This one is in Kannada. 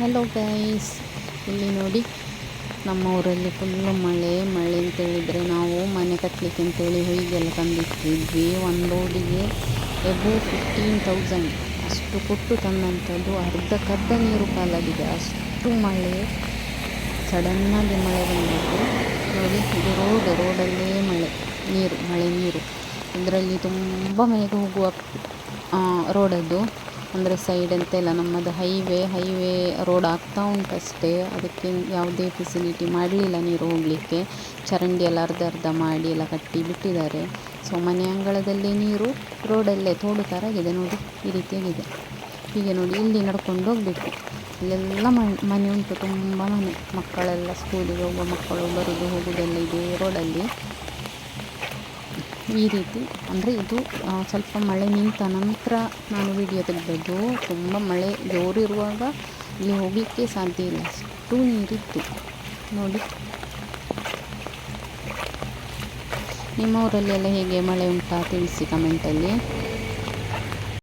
ಹಲೋ ಗೈಸ್ ಇಲ್ಲಿ ನೋಡಿ, ನಮ್ಮ ಊರಲ್ಲಿ ಫುಲ್ಲು ಮಳೆ ಮಳೆ ಅಂತೇಳಿದರೆ ನಾವು ಮನೆ ಕಟ್ಟಲಿಕ್ಕೆ ಅಂತೇಳಿ ಹೊಯ್ಗೆಲ್ಲ ತಂದಿಟ್ಟಿದ್ವಿ. ಒಂದು ರೋಡಿಗೆ ಎಬೋ ಫಿಫ್ಟೀನ್ ತೌಸಂಡ್ ಅಷ್ಟು ಕೊಟ್ಟು ತಂದಂಥದ್ದು ಅರ್ಧಕ್ಕರ್ಧ ನೀರು ಕಾಲಾಗಿದೆ. ಅಷ್ಟು ಮಳೆ ಸಡನ್ನಾಗಿ ಮಳೆ ಬಂದಿದ್ದು ನೋಡಿ, ಇದು ರೋಡ್ ರೋಡಲ್ಲೇ ಮಳೆ, ನೀರು ಮಳೆ ನೀರು. ಇದರಲ್ಲಿ ತುಂಬ ಮನೆಗೆ ಹೋಗುವ ರೋಡದ್ದು ಅಂದರೆ ಸೈಡ್ ಅಂತ ಇಲ್ಲ ನಮ್ಮದು ಹೈವೇ ಹೈವೇ ರೋಡ್ ಆಗ್ತಾ ಉಂಟಷ್ಟೇ ಅದಕ್ಕೆ ಯಾವುದೇ ಫೆಸಿಲಿಟಿ ಮಾಡಲಿಲ್ಲ ನೀರು ಹೋಗಲಿಕ್ಕೆ. ಚರಂಡಿ ಎಲ್ಲ ಅರ್ಧ ಅರ್ಧ ಮಾಡಿ ಎಲ್ಲ ಕಟ್ಟಿ ಬಿಟ್ಟಿದ್ದಾರೆ. ಸೊ ಮನೆ ಅಂಗಳದಲ್ಲೇ ನೀರು ರೋಡಲ್ಲೇ ತೋಡು ಥರ ಆಗಿದೆ ನೋಡಿ, ಈ ರೀತಿಯಾಗಿದೆ. ಹೀಗೆ ನೋಡಿ, ಇಲ್ಲಿ ನಡ್ಕೊಂಡು ಹೋಗಬೇಕು. ಇಲ್ಲೆಲ್ಲ ಮನೆ ಉಂಟು, ತುಂಬ ಮನೆ. ಮಕ್ಕಳೆಲ್ಲ ಸ್ಕೂಲಿಗೆ ಹೋಗುವ ಮಕ್ಕಳು ಬರೋದು, ಹೋಗೋದೆಲ್ಲ ಇದೆ ರೋಡಲ್ಲಿ ಈ ರೀತಿ ಅಂದರೆ ಇದು ಸ್ವಲ್ಪ ಮಳೆ ನಿಂತ ನಂತರ ನಾನು ವಿಡಿಯೋ ತೆಗೆದದ್ದು. ತುಂಬ ಮಳೆ ಜೋರಿರುವಾಗ ಇಲ್ಲಿ ಹೋಗಲಿಕ್ಕೆ ಸಾಧ್ಯ ಇಲ್ಲ. ಅಷ್ಟು ನೀರಿತ್ತು. ನೋಡಿ. ನಿಮ್ಮ ಊರಲ್ಲಿ ಎಲ್ಲ ಹೇಗೆ ಮಳೆ ಉಂಟಾ ತಿಳಿಸಿ ಕಮೆಂಟಲ್ಲಿ